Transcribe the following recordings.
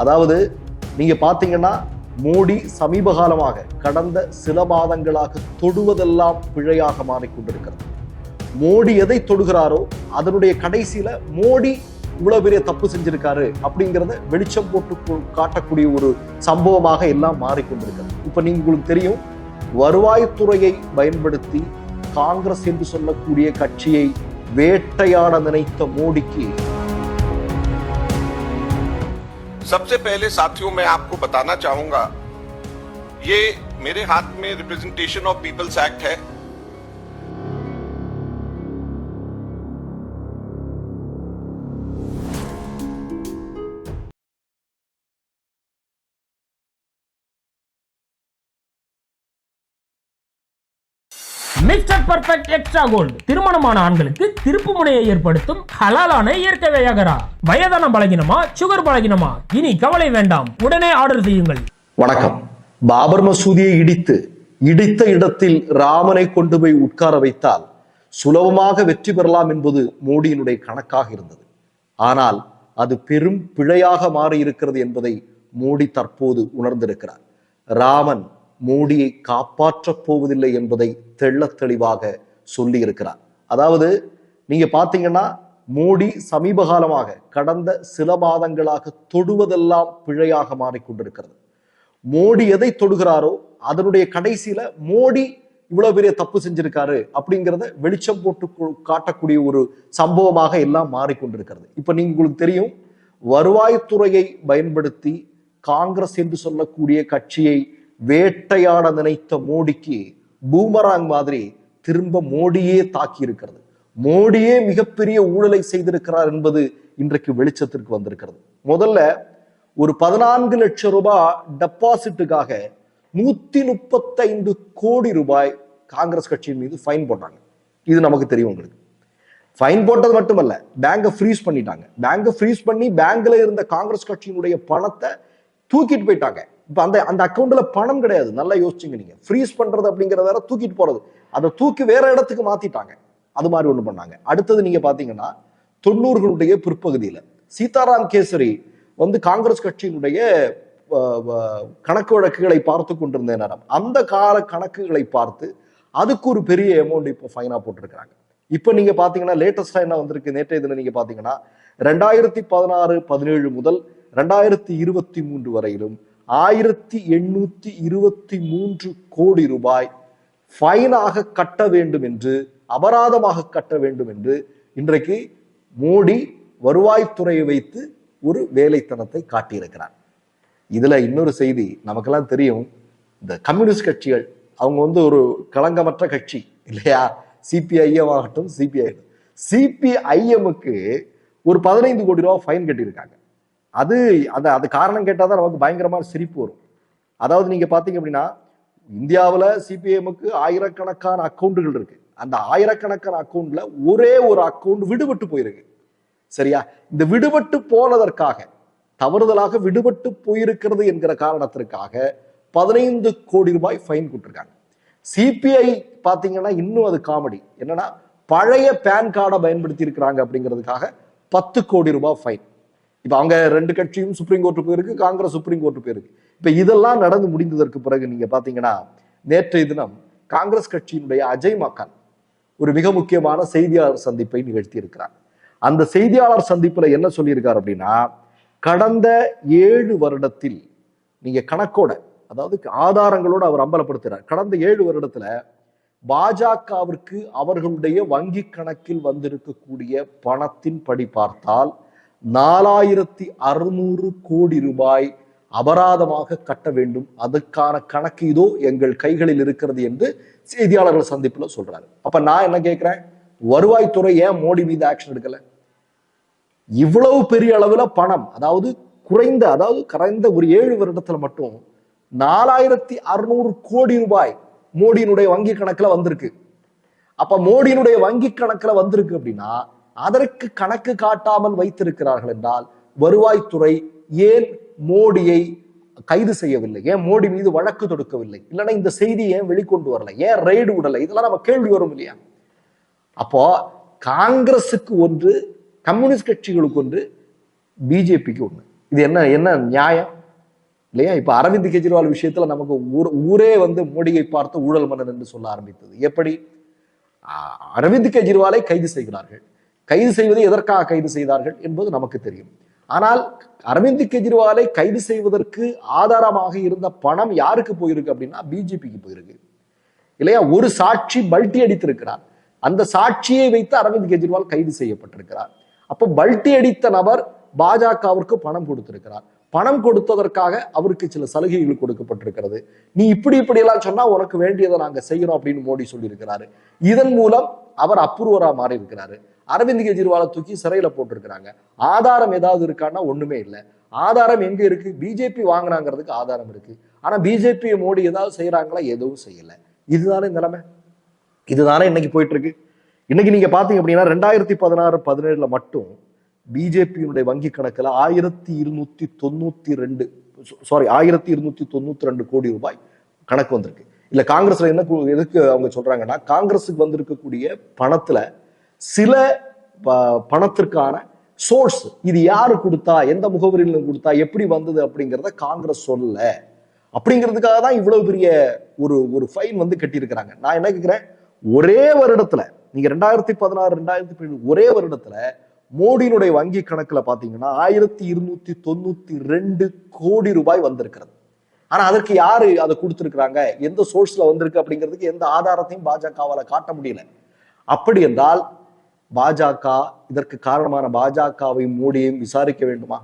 அதாவது நீங்க பாத்தீங்கன்னா மோடி சமீப காலமாக கடந்த சில மாதங்களாக தொடுவதெல்லாம் பிழையாக மாறிக்கொண்டிருக்கிறது. மோடி எதை தொடுகிறாரோ அதனுடைய கடைசியில மோடி இவ்வளவு பெரிய தப்பு செஞ்சிருக்காரு அப்படிங்கிறத வெளிச்சம் போட்டு காட்டக்கூடிய ஒரு சம்பவமாக எல்லாம் மாறிக்கொண்டிருக்கிறது. இப்ப நீங்க உங்களுக்கு தெரியும் வருவாய்த்துறையை பயன்படுத்தி காங்கிரஸ் என்று சொல்லக்கூடிய கட்சியை வேட்டையாட நினைத்த மோடிக்கு सबसे पहले साथियों, मैं आपको बताना चाहूँगा, ये मेरे हाथ में रिप्रेजेंटेशन ऑफ़ पीपल्स एक्ट है। மிஸ்டர் பர்ஃபெக்ட் எக்ஸ்ட்ரா கோல்டு திருமணமான ஆண்களுக்கு திருப்பு முனையை ஏற்படுத்தும் ஹலாலான இயற்கை வையகரா. வயதான பலகினமா சுகர் பலகினமா? இனி கவலை வேண்டாம். உடனே ஆர்டர் செய்யுங்கள். வணக்கம். பாபர் மசூதியை இடித்து இடித்த இடத்தில் ராமனை கொண்டு போய் உட்கார வைத்தால் சுலபமாக வெற்றி பெறலாம் என்பது மோடியினுடைய கணக்காக இருந்தது. ஆனால் அது பெரும் பிழையாக மாறி இருக்கிறது என்பதை மோடி தற்போது உணர்ந்திருக்கிறார். ராமன் மோடியை காப்பாற்றப் போவதில்லை என்பதை தெள்ள தெளிவாக சொல்லி இருக்கிறார் அதாவது நீங்க பாத்தீங்கன்னா மோடி சமீப காலமாக கடந்த சில மாதங்களாக தொடுவதெல்லாம் பிழையாக மாறிக்கொண்டிருக்கிறது. மோடி எதை தொடுகிறாரோ அதனுடைய கடைசியில மோடி இவ்வளவு பெரிய தப்பு செஞ்சிருக்காரு அப்படிங்கிறத வெளிச்சம் போட்டு காட்டக்கூடிய ஒரு சம்பவமாக எல்லாம் மாறிக்கொண்டிருக்கிறது. இப்ப நீங்க உங்களுக்கு தெரியும் வருவாய்த்துறையை பயன்படுத்தி காங்கிரஸ் என்று சொல்லக்கூடிய கட்சியை வேட்டையாட நினைத்த மோடிக்கு பூமராங் மாதிரி திரும்ப மோடியே தாக்கி இருக்கிறது மோடியே மிகப்பெரிய ஊழலை செய்திருக்கிறார் என்பது இன்றைக்கு வெளிச்சத்திற்கு வந்திருக்கிறது. முதல்ல ஒரு பதினான்கு லட்சம் ரூபாய் டெபாசிட்டுக்காக நூத்தி முப்பத்தைந்து கோடி ரூபாய் காங்கிரஸ் கட்சியின் மீது ஃபைன் போட்டாங்க. இது நமக்கு தெரியும் உங்களுக்கு. ஃபைன் போட்டது மட்டுமல்ல பேங்கை ஃப்ரீஸ் பண்ணிட்டாங்க. பேங்கை ஃப்ரீஸ் பண்ணி பேங்க்ல இருந்த காங்கிரஸ் கட்சியினுடைய பணத்தை தூக்கிட்டு போயிட்டாங்க. இப்ப அந்த அந்த அக்கௌண்ட்ல பணம் கிடையாது. நல்லா யோசிச்சுங்க நீங்க. ஃப்ரீஸ் பண்றது அப்படிங்கறத வேற தூக்கிட்டு போறது. அதை தூக்கி வேற இடத்துக்கு மாத்திட்டாங்க. அது மாதிரி ஒண்ணு பண்ணாங்க. அடுத்தது நீங்க பாத்தீங்கன்னா தொண்ணூறுகளுடைய பிற்பகுதியில சீதாராம் கேசரி வந்து காங்கிரஸ் கட்சியினுடைய கணக்கு வழக்குகளை பார்த்து கொண்டிருந்த நேரம். அந்த கால கணக்குகளை பார்த்து அதுக்கு ஒரு பெரிய அமௌண்ட் இப்போ ஃபைனா போட்டிருக்கிறாங்க. இப்போ நீங்க பாத்தீங்கன்னா லேட்டஸ்டா என்ன வந்திருக்கு? நேற்றைய தினம் நீங்க பாத்தீங்கன்னா ரெண்டாயிரத்தி பதினாறு பதினேழு முதல் ரெண்டாயிரத்தி இருபத்தி மூன்று வரையிலும் ஆயிரத்தி எண்ணூத்தி இருபத்தி மூன்று கோடி ரூபாய் ஃபைனாக கட்ட வேண்டும் என்று அபராதமாக கட்ட வேண்டும் என்று இன்றைக்கு மோடி வருவாய்த்துறையை வைத்து ஒரு வேலைத்தனத்தை காட்டியிருக்கிறார். இதுல இன்னொரு செய்தி நமக்கெல்லாம் தெரியும். இந்த கம்யூனிஸ்ட் கட்சிகள் அவங்க வந்து ஒரு களங்கமற்ற கட்சி இல்லையா? சிபிஐஎம் ஆகட்டும் சிபிஐ சிபிஐஎம்முக்கு ஒரு பதினைந்து கோடி ரூபாய் ஃபைன் கட்டியிருக்காங்க. அது அது அது காரணம் கேட்டால் தான் நமக்கு பயங்கரமான சிரிப்பு வரும். அதாவது நீங்கள் பார்த்தீங்க அப்படின்னா இந்தியாவில் சிபிஎம்முக்கு ஆயிரக்கணக்கான அக்கௌண்ட்டுகள் இருக்குது அந்த ஆயிரக்கணக்கான அக்கௌண்ட்ல ஒரே ஒரு அக்கௌண்ட் விடுபட்டு போயிருக்கு. சரியா? இந்த விடுபட்டு போனதற்காக தவறுதலாக விடுபட்டு போயிருக்கிறது என்கிற காரணத்திற்காக பதினைந்து கோடி ரூபாய் ஃபைன் கொடுத்துருக்காங்க. சிபிஐ பார்த்தீங்கன்னா இன்னும் அது காமெடி. என்னன்னா பழைய பேன் கார்டை பயன்படுத்தி இருக்கிறாங்க அப்படிங்கிறதுக்காக பத்து கோடி ரூபாய் ஃபைன். இப்போ அவங்க ரெண்டு கட்சியும் சுப்ரீம் கோர்ட்டு போயிருக்கு காங்கிரஸ் சுப்ரீம் கோர்ட்டு போயிருக்கு இப்போ இதெல்லாம் நடந்து முடிந்ததற்கு பிறகு நீங்க பாத்தீங்கன்னா நேற்றைய தினம் காங்கிரஸ் கட்சியினுடைய அஜய் மக்கான் ஒரு மிக முக்கியமான செய்தியாளர் சந்திப்பை நிகழ்த்தி இருக்கிறார் அந்த செய்தியாளர் சந்திப்புல என்ன சொல்லியிருக்கார் அப்படின்னா கடந்த ஏழு வருடத்தில் நீங்க கணக்கோட அதாவது ஆதாரங்களோடு அவர் அம்பலப்படுத்துறார். கடந்த ஏழு வருடத்துல பாஜகவிற்கு அவர்களுடைய வங்கி கணக்கில் வந்திருக்கக்கூடிய பணத்தின் படி பார்த்தால் நாலாயிரத்தி அறுநூறு கோடி ரூபாய் அபராதமாக கட்ட வேண்டும். அதுக்கான கணக்கு இதோ எங்கள் கைகளில் இருக்கிறது என்று செய்தியாளர்கள் சந்திப்புல சொல்றாரு. அப்ப நான் என்ன கேட்கிறேன் வருவாய்த்துறை ஏன் மோடி மீது ஆக்ஷன் எடுக்கல? இவ்வளவு பெரிய அளவுல பணம் அதாவது குறைந்த அதாவது கரைந்த ஒரு ஏழு வருடத்துல மட்டும் நாலாயிரத்தி அறுநூறு கோடி ரூபாய் மோடியினுடைய வங்கி கணக்குல வந்திருக்கு. அப்ப மோடியினுடைய வங்கி கணக்குல வந்திருக்கு அப்படின்னா அதற்கு கணக்கு காட்டாமல் வைத்திருக்கிறார்கள் என்றால் வருவாய்த்துறை ஏன் மோடியை கைது செய்யவில்லை? ஏன் மோடி மீது வழக்கு தொடுக்கவில்லை? இல்லைன்னா இந்த செய்தி ஏன் வெளிக்கொண்டு வரல? ஏன் ரெய்டு விடலை? இதெல்லாம் நம்ம கேள்வி வரும் இல்லையா? அப்போ காங்கிரஸுக்கு ஒன்று கம்யூனிஸ்ட் கட்சிகளுக்கு ஒன்று பிஜேபிக்கு ஒன்று இது என்ன என்ன நியாயம்? இல்லையா? இப்ப அரவிந்த் கெஜ்ரிவால் விஷயத்துல நமக்கு ஊர் ஊரே வந்து மோடியை பார்த்து ஊழல் மன்னன் என்று சொல்ல ஆரம்பித்தது. எப்படி? அரவிந்த் கெஜ்ரிவாலை கைது செய்கிறார்கள். கைது செய்வது எதற்காக கைது செய்தார்கள் என்பது நமக்கு தெரியும். ஆனால் அரவிந்த் கெஜ்ரிவாலை கைது செய்வதற்கு ஆதாரமாக இருந்த பணம் யாருக்கு போயிருக்கு அப்படின்னா பிஜேபிக்கு போயிருக்கு. இல்லையா? ஒரு சாட்சி பல்ட்டி அடித்திருக்கிறார். அந்த சாட்சியை வைத்து அரவிந்த் கெஜ்ரிவால் கைது செய்யப்பட்டிருக்கிறார். அப்போ பல்ட்டி அடித்த நபர் பாஜகவிற்கு பணம் கொடுத்திருக்கிறார். பணம் கொடுத்ததற்காக அவருக்கு சில சலுகைகள் கொடுக்கப்பட்டிருக்கிறது. நீ இப்படி இப்படி எல்லாம் சொன்னா உனக்கு வேண்டியதை நாங்க செய்யறோம் அப்படின்னு மோடி சொல்லியிருக்கிறாரு. இதன் மூலம் அவர் அப்ரூவராக மாறி இருக்கிறாரு அரவிந்த் கெஜ்ரிவாலை தூக்கி சிறையில் போட்டிருக்கிறாங்க. ஆதாரம் ஏதாவது இருக்கான்னா ஒண்ணுமே இல்லை. ஆதாரம் எங்க இருக்கு? பிஜேபி வாங்கினாங்கிறதுக்கு ஆதாரம் இருக்கு. ஆனா பிஜேபி மோடி ஏதாவது செய்யறாங்களா எதுவும் செய்யல. இதுதானே நிலைமை. இதுதானே இன்னைக்கு போயிட்டு இருக்கு இன்னைக்கு நீங்க பாத்தீங்க அப்படின்னா ரெண்டாயிரத்தி பதினாறு பதினேழுல மட்டும் பிஜேபியினுடைய வங்கி கணக்குல ஆயிரத்தி இருநூத்தி தொண்ணூத்தி ரெண்டு சாரி ஆயிரத்தி இருநூத்தி தொண்ணூத்தி ரெண்டு கோடி ரூபாய் கணக்கு வந்திருக்கு. இல்ல காங்கிரஸ்ல என்ன எதுக்கு அவங்க சொல்றாங்கன்னா காங்கிரஸுக்கு வந்திருக்கக்கூடிய பணத்துல சில ப- பணத்திற்கான சோர்ஸ் இது யாரு கொடுத்தா எந்த முகவரியிலும் கொடுத்தா எப்படி வந்தது அப்படிங்கிறத காங்கிரஸ் சொல்லல. அப்படிங்கிறதுக்காக தான் இவ்வளவு பெரிய ஒரு ஒரு ஃபைன் வந்து கட்டியிருக்கிறாங்க. நான் என்ன கேட்கிறேன் ஒரே வருடத்துல நீங்க ரெண்டாயிரத்தி பதினாறு ரெண்டாயிரத்தி பதினேழு ஒரே வருடத்துல மோடியினுடைய வங்கி கணக்குல பாத்தீங்கன்னா ஆயிரத்தி இருநூத்தி தொண்ணூத்தி ரெண்டு கோடி ரூபாய் வந்திருக்கிறது. ஆனா அதற்கு யாரு அதை கொடுத்திருக்கிறாங்க? எந்த சோர்ஸ்ல வந்திருக்கு அப்படிங்கிறதுக்கு எந்த ஆதாரத்தையும் பாஜகவால காட்ட முடியல. அப்படி என்றால் பாஜக இதற்கு காரணமான பாஜகவையும் மோடியையும் விசாரிக்க வேண்டுமா?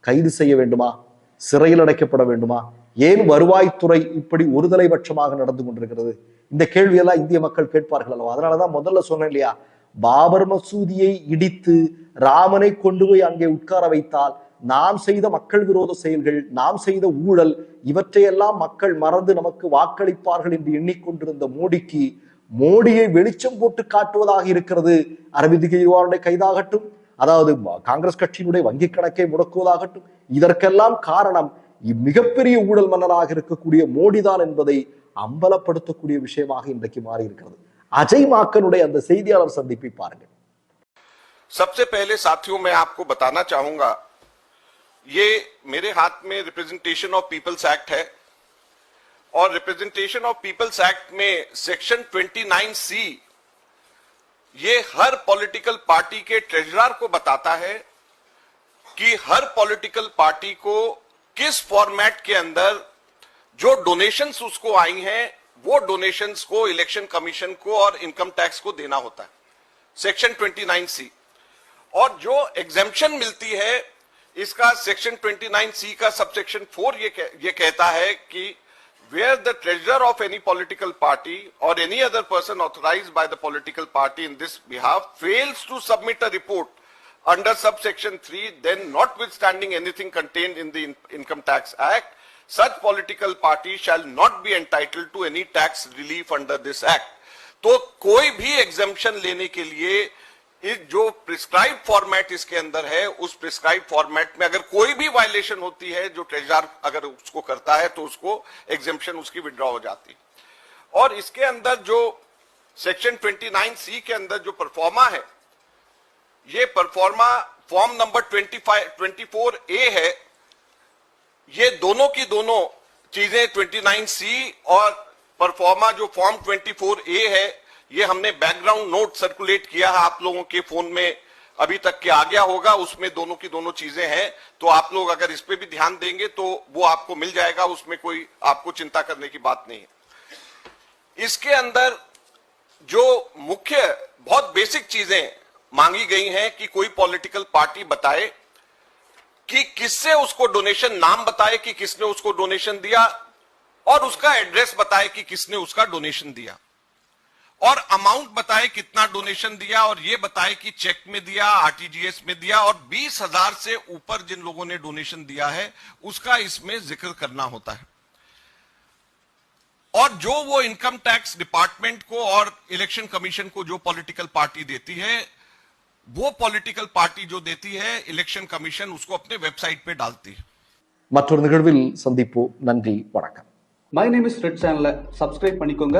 கைது செய்ய வேண்டுமா? சிறையில் அடைக்கப்பட வேண்டுமா? ஏன் வருவாய்த்துறை இப்படி ஒருதலைபட்சமாக நடந்து கொண்டிருக்கிறது? இந்த கேள்வியெல்லாம் இந்திய மக்கள் கேட்பார்கள் அல்லவா? அதனாலதான் முதல்ல சொன்னேன் இல்லையா? பாபர் மசூதியை இடித்து ராமனை கொண்டு போய் அங்கே உட்கார வைத்தால் நாம் செய்த மக்கள் விரோத செயல்கள் நாம் செய்த ஊழல் இவற்றையெல்லாம் மக்கள் மறந்து நமக்கு வாக்களிப்பார்கள் என்று எண்ணிக்கொண்டிருந்த மோடிக்கு மோடியை வெளிச்சம் போட்டு காட்டுவதாக இருக்கிறது அரவிந்த் கெஜ்ரிவாலுடைய கைதாகட்டும் அதாவது காங்கிரஸ் கட்சியினுடைய வங்கி கணக்கை முடக்குவதாகட்டும் இதற்கெல்லாம் காரணம் இ- மிகப்பெரிய ஊழல் மன்னராக இருக்கக்கூடிய மோடிதான் என்பதை அம்பலப்படுத்தக்கூடிய விஷயமாக இன்றைக்கு மாறி இருக்கிறது அஜய் மாக்கனுடைய அந்த செய்தியாளர் சந்திப்பை பாருங்கள் सबसे पहले साथियों मैं आपको बताना चाहूंगा ये मेरे हाथ में रिप्रेजेंटेशन ऑफ़ पीपल्स एक्ट है। और रिप्रेजेंटेशन ऑफ़ पीपल्स एक्ट में सेक्शन 29 सी ये हर पॉलिटिकल पार्टी के ट्रेजरर को बताता है कि हर पॉलिटिकल पार्टी को किस फॉर्मेट के अंदर जो डोनेशंस उसको आई हैं, वो डोनेशंस को इलेक्शन कमीशन को और इनकम टैक्स को देना होता है। सेक्शन 29 सी और जो एग्जेम्पशन मिलती है इसका सेक्शन 29 सी का सबसेक्शन 4 ये कह, ये कहता है कि where the treasure of any political party और any other person authorise by the political party in this behalf fails to submit a report under sub section then notwithstanding anything contain in the income tax act such political party shall not be entitle to any tax relief under this act तो कोई भी एग्जेपन लेने के लिए इस जो prescribe format इसके अंदर है, उस प्रिस्क्राइब फॉर्मेट में अगर कोई भी वायलेशन होती है, जो ट्रेजर अगर उसको करता है तो उसको एग्जामेशन उसकी विड्रॉ हो जाती और इसके अंदर जो सेक्शन 29 सी के अंदर जो परफॉर्मा है, ये परफॉर्मा फॉर्म नंबर 25 24 ए है। ये दोनों की दोनों चीज़ें 29 सी और परफॉर्मा जो फॉर्म 24 ए है ये हमने बैकग्राउंड नोट सर्कुलेट किया है आप लोगों के फ़ोन में। अभी तक के आ गया होगा, उसमें दोनों की दोनों चीज़ें हैं। तो आप लोग अगर इस पर भी ध्यान देंगे तो वो आपको मिल जाएगा, उसमें कोई आपको चिंता करने की बात नहीं है। इसके अंदर जो मुख्य, बहुत बेसिक चीज़ें मांगी गई हैं कि कोई पॉलिटिकल पार्टी बताए, कि किससे उसको डोनेशन नाम बताए कि किसने उसको डोनेशन दिया, और उसका एड्रेस बताए कि किसने उसका डोनेशन दिया। और अमाउंट बताए कितना डोनेशन दिया और ये बताए कि चेक में दिया आरटीजीएस में दिया और बीस हजार से ऊपर जिन लोगों ने डोनेशन दिया है उसका इसमें जिक्र करना होता है और जो वो इनकम टैक्स डिपार्टमेंट को और इलेक्शन कमीशन को जो पॉलिटिकल पार्टी देती है वो पॉलिटिकल पार्टी जो देती है इलेक्शन कमीशन उसको अपने वेबसाइट पे डालती है மற்றொரு நிகழ்வில் சந்திப்போம் நன்றி வணக்கம் மை நேம் இஸ் ரெட் சேனலை சப்ஸ்கிரைப் பண்ணிக்கோங்க